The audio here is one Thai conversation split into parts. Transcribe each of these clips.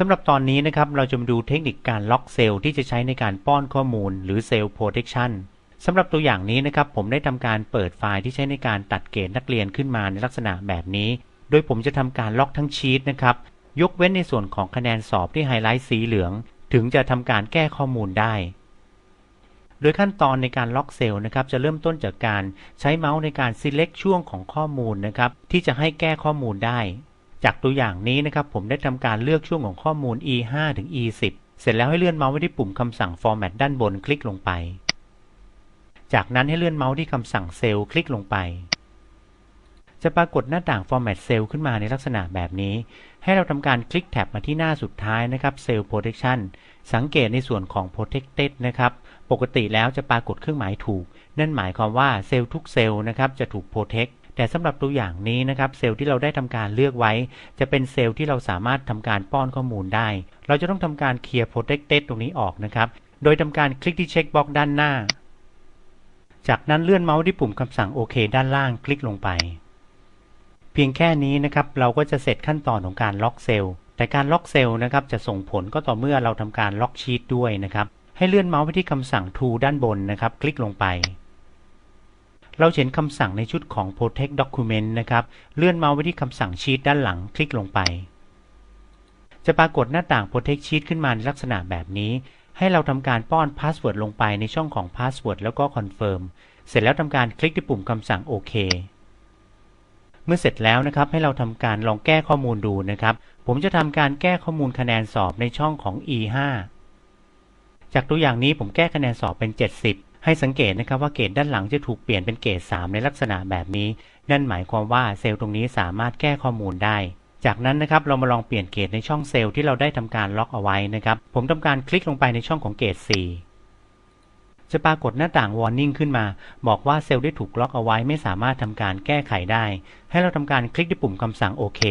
สำหรับตอนนี้นะครับเราจะมาดูเทคนิคการล็อกเซลล์ที่จะใช้ในการป้อนข้อมูล หรือเซลล์โปรเทคชันสำหรับตัวอย่างนี้นะครับผมได้ทำการเปิดไฟล์ที่ใช้ในการตัดเกรดนักเรียนขึ้นมาในลักษณะแบบนี้ โดยผมจะทำการล็อกทั้งชีตนะครับยกเว้นในส่วนของคะแนนสอบที่ไฮไลท์สีเหลือง ถึงจะทำการแก้ข้อมูลได้ โดยขั้นตอนในการล็อกเซลล์นะครับจะเริ่มต้นจากการใช้เมาส์ในการ select ช่วงของข้อมูลนะครับที่จะให้แก้ข้อมูลได้ จากตัวอย่างนี้นะครับผมได้ทำการเลือกช่วงของข้อมูล e5 ถึง e10 เสร็จแล้วให้เลื่อนเมาส์ไว้ที่ปุ่มคำสั่ง format ด้านบนคลิกลงไป จากนั้นให้เลื่อนเมาส์ที่คำสั่งเซลล์คลิกลงไป จะปรากฏหน้าต่าง format cell ขึ้นมาในลักษณะแบบนี้ ให้เราทำการคลิกแท็บมาที่หน้าสุดท้ายนะครับ cell protection สังเกตในส่วนของ protected นะครับ ปกติแล้วจะปรากฏเครื่องหมายถูก นั่นหมายความว่าเซลล์ทุกเซลล์นะครับจะถูก protect แต่สำหรับตัวอย่างนี้นะครับเซลล์ที่เราได้ทำการเลือกไว้ จะเป็นเซลล์ที่เราสามารถทำการป้อนข้อมูลได้ เราจะต้องทำการเคลียร์ protected ตรงนี้ออกนะครับ โดยทำการคลิกที่เช็คบ็อกด้านหน้า จากนั้นเลื่อนเมาส์ที่ปุ่มคำสั่งโอเคด้านล่างคลิกลงไป เพียงแค่นี้นะครับเราก็จะเสร็จขั้นตอนของการล็อกเซลล์แต่การล็อกเซลล์นะครับจะส่งผลก็ต่อเมื่อเราทำการล็อกชีตด้วยนะครับให้เลื่อนเมาส์ไปที่คำสั่ง to ด้านบนนะครับ คลิกลงไป เราเห็นคำสั่งในชุดของ protect document นะครับ เลื่อนเมาส์ไปที่คำสั่ง sheet ด้านหลังคลิกลงไป จะปรากฏหน้าต่าง protect sheet ขึ้นมาในลักษณะแบบนี้ ให้เราทำการป้อน password ลงไปในช่องของ password แล้วก็ confirm เสร็จแล้วทำการคลิกที่ปุ่มคำสั่งโอเคเมื่อเสร็จแล้วนะครับ ให้เราทำการลองแก้ข้อมูลดูนะครับ ผมจะทำการแก้ข้อมูลคะแนนสอบในช่องของ e5 จากตัวอย่างนี้ผมแก้คะแนนสอบเป็น 70 ให้สังเกตนะครับว่าเกรดด้านหลังจะถูกเปลี่ยนเป็นเกรด3ในลักษณะแบบนี้ นั่นหมายความว่าเซลล์ตรงนี้สามารถแก้ข้อมูลได้ จากนั้นนะครับเรามาลองเปลี่ยนเกรดในช่องเซลล์ที่เราได้ทำการล็อกเอาไว้นะครับ ผมทำการคลิกลงไปในช่องของเกรด4จะปรากฏหน้าต่าง warning ขึ้นมา บอกว่าเซลล์ได้ถูกล็อกเอาไว้ไม่สามารถทำการแก้ไขได้ ให้เราทำการคลิกที่ปุ่มคำสั่งโอเค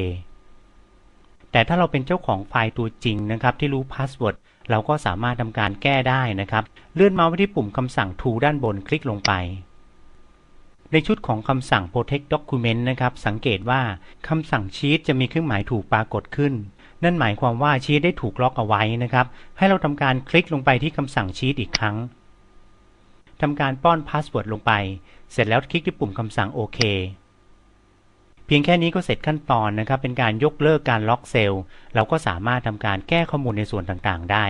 แต่ถ้าเราเป็นเจ้าของไฟล์ตัวจริงนะครับที่รู้พาสเวิร์ดเราก็สามารถทำการแก้ได้นะครับ เลื่อนเมาส์ไปที่ปุ่มคำสั่ง to ด้านบนคลิกลงไป ในชุดของคำสั่ง protect document นะครับ สังเกตว่าคำสั่ง sheet จะมีเครื่องหมายถูกปรากฏขึ้น นั่นหมายความว่าชีตได้ถูกล็อกเอาไว้นะครับ ให้เราทำการคลิกลงไปที่คำสั่ง sheet อีกครั้งทำการป้อนพาสเวิร์ดลงไป เสร็จแล้วคลิกที่ปุ่มคำสั่งโอเค เพียงแค่นี้ก็เสร็จขั้นตอนนะครับ เป็นการยกเลิกการล็อกเซลล์ เราก็สามารถทำการแก้ข้อมูลในส่วนต่างๆ ได้